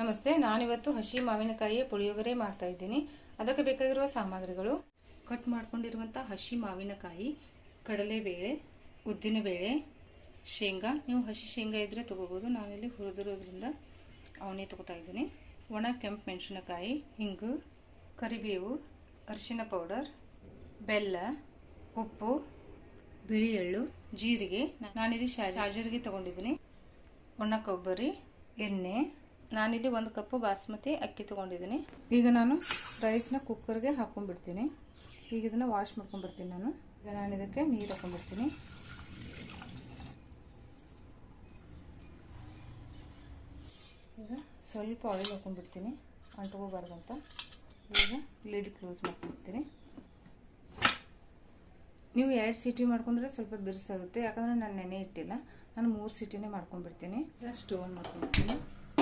ನಮಸ್ತೆ, ನಾನಿವತ್ತು ಹಸಿ ಮಾವಿನಕಾಯಿ ಪುಳಿಯೋಗರೆ ಮಾಡ್ತಾ ಇದ್ದೀನಿ. ಅದಕ್ಕೆ ಬೇಕಾಗಿರುವ ಸಾಮಗ್ರಿಗಳು. ಕಟ್ ಮಾಡ್ಕೊಂಡಿರುವಂಥ ಹಸಿ ಮಾವಿನಕಾಯಿ, ಕಡಲೆಬೇಳೆ, ಉದ್ದಿನಬೇಳೆ, ಶೇಂಗಾ. ನೀವು ಹಸಿ ಶೇಂಗಾ ಇದ್ದರೆ ತೊಗೋಬೋದು. ನಾನಿಲ್ಲಿ ಹುರಿದಿರೋದ್ರಿಂದ ಅವನೇ ತೊಗೋತಾ ಇದ್ದೀನಿ. ಒಣ ಕೆಂಪು ಮೆಣಸಿನಕಾಯಿ, ಹಿಂಗು, ಕರಿಬೇವು, ಅರಿಶಿನ ಪೌಡರ್, ಬೆಲ್ಲ, ಉಪ್ಪು ಬಿಳಿ ಎಳ್ಳು ಜೀರಿಗೆ. ನಾನಿಲ್ಲಿ ಶಾಜೀರಿಗೆ ತೊಗೊಂಡಿದ್ದೀನಿ. ಒಣ ಕೊಬ್ಬರಿ, ಎಣ್ಣೆ ನಾನಿಲ್ಲಿ ಒಂದು ಕಪ್ಪು ಬಾಸ್ಮತಿ ಅಕ್ಕಿ ತೊಗೊಂಡಿದ್ದೀನಿ. ಈಗ ನಾನು ರೈಸ್ನ ಕುಕ್ಕರ್ಗೆ ಹಾಕೊಂಡ್ಬಿಡ್ತೀನಿ. ಈಗ ಇದನ್ನು ವಾಶ್ ಮಾಡ್ಕೊಂಡ್ಬಿಡ್ತೀನಿ ನಾನು. ಈಗ ನಾನು ಇದಕ್ಕೆ ನೀರು ಹಾಕೊಂಡ್ಬಿಡ್ತೀನಿ. ಈಗ ಸ್ವಲ್ಪ ಆಯಿಲ್ ಹಾಕೊಂಡ್ಬಿಡ್ತೀನಿ. ಅಂಟ್ಕೋಬಾರ್ದಂತ. ಈಗ ಲಿಡ್ ಕ್ಲೋಸ್ ಮಾಡ್ಕೊಂಡ್ಬಿಡ್ತೀನಿ. ನೀವು ಎರಡು ಸೀಟಿ ಮಾಡ್ಕೊಂಡ್ರೆ ಸ್ವಲ್ಪ ಬಿರುಸಾಗುತ್ತೆ. ಯಾಕಂದರೆ ನಾನು ನೆನೆ ಇಟ್ಟಿಲ್ಲ. ನಾನು ಮೂರು ಸಿಟಿನೇ ಮಾಡ್ಕೊಂಡ್ಬಿಡ್ತೀನಿ. ಸ್ಟೋನ್ ಮಾಡ್ಕೊಂಡ್ಬಿಡ್ತೀನಿ.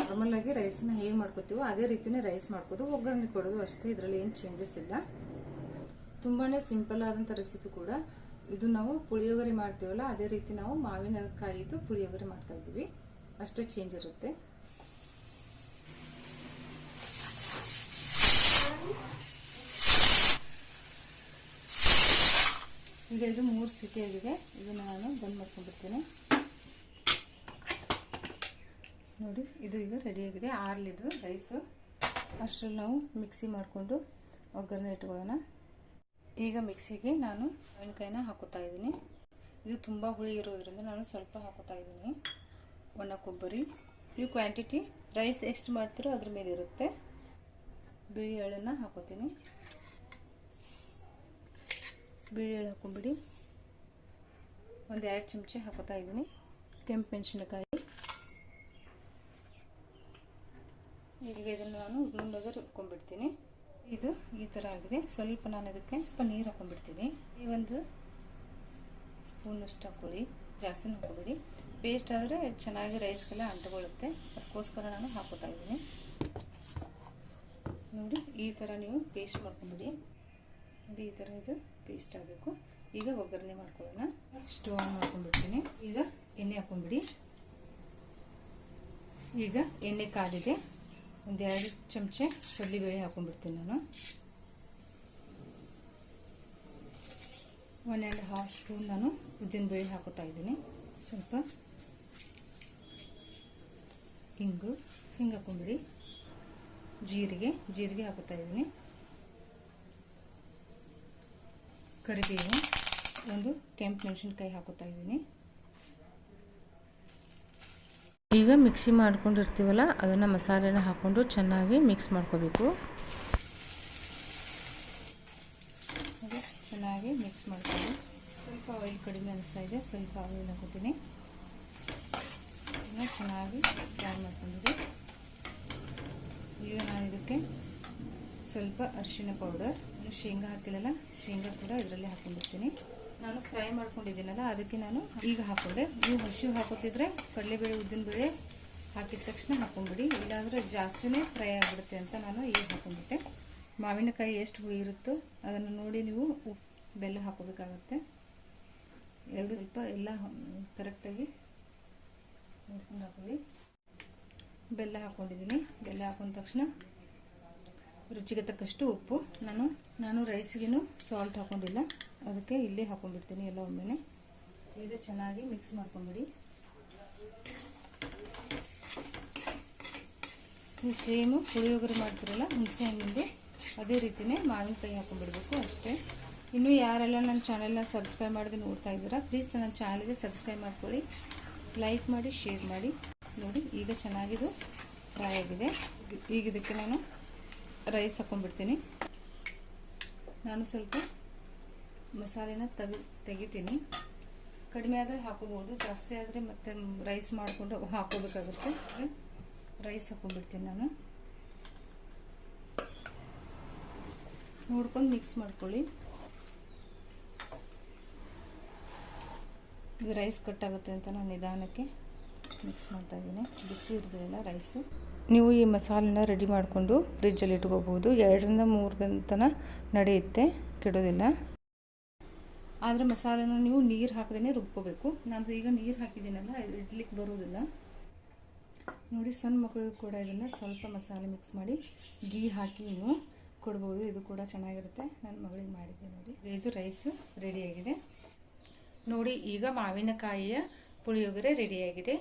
ನಾರ್ಮಲಾಗಿ ರೈಸನ್ನ ಹೇಗೆ ಮಾಡ್ಕೋತೀವೋ ಅದೇ ರೀತಿನೇ ರೈಸ್ ಮಾಡ್ಕೋದು. ಒಗ್ಗರಣೆ ಕೊಡೋದು ಅಷ್ಟೇ, ಇದರಲ್ಲಿ ಏನು ಚೇಂಜಸ್ ಇಲ್ಲ. ತುಂಬಾ ಸಿಂಪಲ್ ಆದಂಥ ರೆಸಿಪಿ ಕೂಡ. ಇದು ನಾವು ಪುಳಿಯೋಗರೆ ಮಾಡ್ತೀವಲ್ಲ, ಅದೇ ರೀತಿ ನಾವು ಮಾವಿನಕಾಯಿದು ಪುಳಿಯೋಗರೆ ಮಾಡ್ತಾ ಇದ್ದೀವಿ. ಅಷ್ಟೇ ಚೇಂಜ್ ಇರುತ್ತೆ. ಈಗ ಇದು ಮೂರು ಸಿಟಿ ಆಗಿದೆ ಇದನ್ನು ನಾನು ಬಂದ್ ಮಾಡ್ಕೊಂಡ್ಬಿಡ್ತೀನಿ. ನೋಡಿ, ಇದು ಈಗ ರೆಡಿಯಾಗಿದೆ ಆರ್ಲಿದು ರೈಸು ಅಷ್ಟರಲ್ಲಿ ನಾವು ಮಿಕ್ಸಿ ಮಾಡಿಕೊಂಡು ಒಗ್ಗರಣೆ ಇಟ್ಕೊಳ್ಳೋಣ. ಈಗ ಮಿಕ್ಸಿಗೆ ನಾನು ಮಾವಿನಕಾಯಿನ ಹಾಕೋತಾ ಇದ್ದೀನಿ. ಇದು ತುಂಬ ಹುಳಿ ಇರೋದ್ರಿಂದ ನಾನು ಸ್ವಲ್ಪ ಹಾಕೋತಾ ಇದ್ದೀನಿ. ಒಣ ಕೊಬ್ಬರಿ. ನೀವು ಕ್ವಾಂಟಿಟಿ ರೈಸ್ ಎಷ್ಟು ಮಾಡ್ತೀರೋ ಅದ್ರ ಮೇಲೆ ಇರುತ್ತೆ. ಬಿಳಿ ಎಳ್ಳನ್ನು ಹಾಕೋತೀನಿ. ಬಿಳಿ ಎಳ್ಳು ಹಾಕೊಂಬಿಡಿ ಒಂದು ಎರಡು ಚಮಚೆ ಹಾಕೋತಾ ಇದ್ದೀನಿ. ಕೆಂಪು ಮೆಣಸಿನಕಾಯಿ. ಈಗ ಇದನ್ನು ನಾನು ನುಣ್ಣಗೆ ರುಬ್ಕೊಂಡ್ಬಿಡ್ತೀನಿ. ಇದು ಈ ಥರ ಆಗಿದೆ. ಸ್ವಲ್ಪ ನಾನು ಇದಕ್ಕೆ ಸ್ವಲ್ಪ ನೀರು ಹಾಕೊಂಡ್ಬಿಡ್ತೀನಿ. ಈ ಒಂದು ಸ್ಪೂನಷ್ಟು ಹಾಕೊಳ್ಳಿ. ಜಾಸ್ತಿನೂ ಹಾಕೊಬೇಡಿ ಪೇಸ್ಟ್ ಆದರೆ ಚೆನ್ನಾಗಿ ರೈಸ್ಗೆಲ್ಲ ಅಂಟ್ಕೊಳ್ಳುತ್ತೆ. ಅದಕ್ಕೋಸ್ಕರ ನಾನು ಹಾಕೋತಾ ಇದ್ದೀನಿ. ನೋಡಿ, ಈ ಥರ ನೀವು ಪೇಸ್ಟ್ ಮಾಡ್ಕೊಂಬಿಡಿ. ನೋಡಿ, ಈ ಥರ ಇದು ಪೇಸ್ಟ್ ಆಗಬೇಕು. ಈಗ ಒಗ್ಗರಣೆ ಮಾಡ್ಕೊಳ್ಳೋಣ. ಸ್ಟವ್ ಆನ್ ಮಾಡ್ಕೊಂಡ್ಬಿಡ್ತೀನಿ. ಈಗ ಎಣ್ಣೆ ಹಾಕೊಂಡ್ಬಿಡಿ ಈಗ ಎಣ್ಣೆ ಕಾದಿದೆ ಒಂದು ಎರಡು ಚಮಚ ಬೇಳೆ ಹಾಕೊಂಡ್ಬಿಡ್ತೀನಿ ನಾನು. ಒನ್ ಆ್ಯಂಡ್ ಹಾಫ್ ಸ್ಪೂನ್ ನಾನು ಉದ್ದಿನಬೇಳೆ ಹಾಕೋತಾ ಇದ್ದೀನಿ. ಸ್ವಲ್ಪ ಹಿಂಗು ಹಿಂಗೆ ಹಾಕೊಂಡ್ಬಿಡಿ. ಜೀರಿಗೆ ಜೀರಿಗೆ ಹಾಕೋತಾ ಇದ್ದೀನಿ. ಕರಿಬೇವು, ಒಂದು ಕೆಂಪು ಮೆಣಸಿನ್ಕಾಯಿ ಹಾಕೋತಾ ಇದ್ದೀನಿ. ಈಗ ಮಿಕ್ಸಿ ಮಾಡ್ಕೊಂಡಿರ್ತೀವಲ್ಲ, ಅದನ್ನು ಮಸಾಲೆನ ಹಾಕ್ಕೊಂಡು ಚೆನ್ನಾಗಿ ಮಿಕ್ಸ್ ಮಾಡ್ಕೋಬೇಕು. ಚೆನ್ನಾಗಿ ಮಿಕ್ಸ್ ಮಾಡ್ಕೊಳ್ಳಿ. ಸ್ವಲ್ಪ ಆಯಿಲ್ ಕಡಿಮೆ ಅನಿಸ್ತಾ ಇದೆ, ಸ್ವಲ್ಪ ಆಯಿಲ್ ಹಾಕೋತೀನಿ ಚೆನ್ನಾಗಿ ಫ್ರೈ ಮಾಡ್ಕೊಂಡಿದ್ದೆ ಈಗ ನಾನು ಇದಕ್ಕೆ ಸ್ವಲ್ಪ ಅರಿಶಿನ ಪೌಡರ್ ಶೇಂಗಾ ಹಾಕಿಲ್ಲಲ್ಲ, ಶೇಂಗಾ ಕೂಡ ಇದರಲ್ಲಿ ಹಾಕೊಂಡಿರ್ತೀನಿ ನಾನು ಫ್ರೈ ಮಾಡ್ಕೊಂಡಿದ್ದೀನಲ್ಲ, ಅದಕ್ಕೆ ನಾನು ಈಗ ಹಾಕೊಂಡೆ ನೀವು ಹಸಿವು ಹಾಕೋತಿದ್ರೆ, ಕಡಲೆಬೇಳೆ ಉದ್ದಿನಬೇಳೆ ಹಾಕಿದ ತಕ್ಷಣ ಹಾಕೊಂಡ್ಬಿಡಿ ಇಲ್ಲಾಂದರೆ ಜಾಸ್ತಿನೇ ಫ್ರೈ ಆಗಿಬಿಡುತ್ತೆ ಅಂತ ನಾನು ಈಗ ಹಾಕೊಂಡ್ಬಿಟ್ಟೆ. ಮಾವಿನಕಾಯಿ ಎಷ್ಟು ಹುಳಿ ಇರುತ್ತೋ ಅದನ್ನು ನೋಡಿ ನೀವು ಉಪ್ಪು, ಬೆಲ್ಲ ಹಾಕೋಬೇಕಾಗತ್ತೆ. ಎರಡು ಸ್ವಲ್ಪ ಎಲ್ಲ ಕರೆಕ್ಟಾಗಿ ನೋಡ್ಕೊಂಡು ಹಾಕೊಳ್ಳಿ. ಬೆಲ್ಲ ಹಾಕ್ಕೊಂಡಿದ್ದೀನಿ ಬೆಲ್ಲ ಹಾಕೊಂಡ ತಕ್ಷಣ ರುಚಿಗೆ ತಕ್ಕಷ್ಟು ಉಪ್ಪು, ನಾನು ನಾನು ರೈಸ್ಗೇನು ಸಾಲ್ಟ್ ಹಾಕೊಂಡಿಲ್ಲ. ಅದಕ್ಕೆ ಇಲ್ಲೇ ಹಾಕೊಂಡ್ಬಿಡ್ತೀನಿ ಎಲ್ಲ ಒಮ್ಮೆನೆ. ಈಗ ಚೆನ್ನಾಗಿ ಮಿಕ್ಸ್ ಮಾಡ್ಕೊಂಬಿಡಿ. ನೀವು ಸೇಮು ಪುಳಿಯೋಗರೆ ಮಾಡ್ತಿರಲ್ಲ ಹುಣಸೆ ಹಣ್ಣಿಂದು ಅದೇ ರೀತಿಯೇ ಮಾವಿನಕಾಯಿ ಹಾಕೊಂಡ್ಬಿಡ್ಬೇಕು ಅಷ್ಟೇ. ಇನ್ನೂ ಯಾರೆಲ್ಲ ನನ್ನ ಚಾನೆಲ್ನ ಸಬ್ಸ್ಕ್ರೈಬ್ ಮಾಡಿದ್ರೆ ನೋಡ್ತಾ ಇದ್ದೀರಾ ಪ್ಲೀಸ್ ನನ್ನ ಚಾನಲ್ಗೆ ಸಬ್ಸ್ಕ್ರೈಬ್ ಮಾಡ್ಕೊಳ್ಳಿ. ಲೈಕ್ ಮಾಡಿ ಶೇರ್ ಮಾಡಿ. ನೋಡಿ, ಈಗ ಚೆನ್ನಾಗಿದು ಫ್ರೈ ಆಗಿದೆ. ಈಗ ಇದಕ್ಕೆ ನಾನು ರೈಸ್ ಹಾಕೊಂಡ್ಬಿಡ್ತೀನಿ. ನಾನು ಸ್ವಲ್ಪ ಮಸಾಲೆನ ತೆಗೆ, ತೆಗಿತೀನಿ. ಕಡಿಮೆ ಆದರೆ ಹಾಕೋಬೋದು, ಜಾಸ್ತಿ ಆದರೆ ಮತ್ತೆ ರೈಸ್ ಮಾಡಿಕೊಂಡು ಹಾಕೋಬೇಕಾಗುತ್ತೆ. ರೈಸ್ ಹಾಕೊಂಡ್ಬಿಡ್ತೀನಿ ನಾನು. ನೋಡ್ಕೊಂಡು ಮಿಕ್ಸ್ ಮಾಡ್ಕೊಳ್ಳಿ. ಇದು ರೈಸ್ ಕಟ್ಟಾಗುತ್ತೆ ಅಂತ ನಾನು ನಿಧಾನಕ್ಕೆ ಮಿಕ್ಸ್ ಮಾಡ್ತಾ ಇದ್ದೀನಿ. ಬಿಸಿ ಇರೋದಿಲ್ಲ ರೈಸು ನೀವು ಈ ಮಸಾಲೆನ ರೆಡಿ ಮಾಡಿಕೊಂಡು ಫ್ರಿಜ್ಜಲ್ಲಿ ಇಟ್ಕೋಬೋದು. ಎರಡರಿಂದ ಮೂರು ದಿನ ತನಕ ನಡೆಯುತ್ತೆ, ಕೆಡೋದಿಲ್ಲ. ಆದರೆ ಮಸಾಲೆನ ನೀವು ನೀರು ಹಾಕದೇ ರುಬ್ಕೋಬೇಕು. ನಾನು ಈಗ ನೀರು ಹಾಕಿದ್ದೀನಲ್ಲ ಇಡ್ಲಿಕ್ಕೆ ಬರೋದಿಲ್ಲ. ನೋಡಿ, ಸಣ್ಣ ಮಕ್ಕಳಿಗೂ ಕೂಡ ಇದನ್ನ ಸ್ವಲ್ಪ ಮಸಾಲೆ ಮಿಕ್ಸ್ ಮಾಡಿ ಗೀ ಹಾಕಿ ನೀವು ಕೊಡ್ಬೋದು. ಇದು ಕೂಡ ಚೆನ್ನಾಗಿರುತ್ತೆ. ನನ್ನ ಮಗಳಿಗೆ ಮಾಡಿದ್ದೆ ನೋಡಿ. ಇದು ರೈಸು ರೆಡಿಯಾಗಿದೆ ನೋಡಿ, ಈಗ ಮಾವಿನಕಾಯಿಯ ಪುಳಿಯೋಗರೆ ರೆಡಿಯಾಗಿದೆ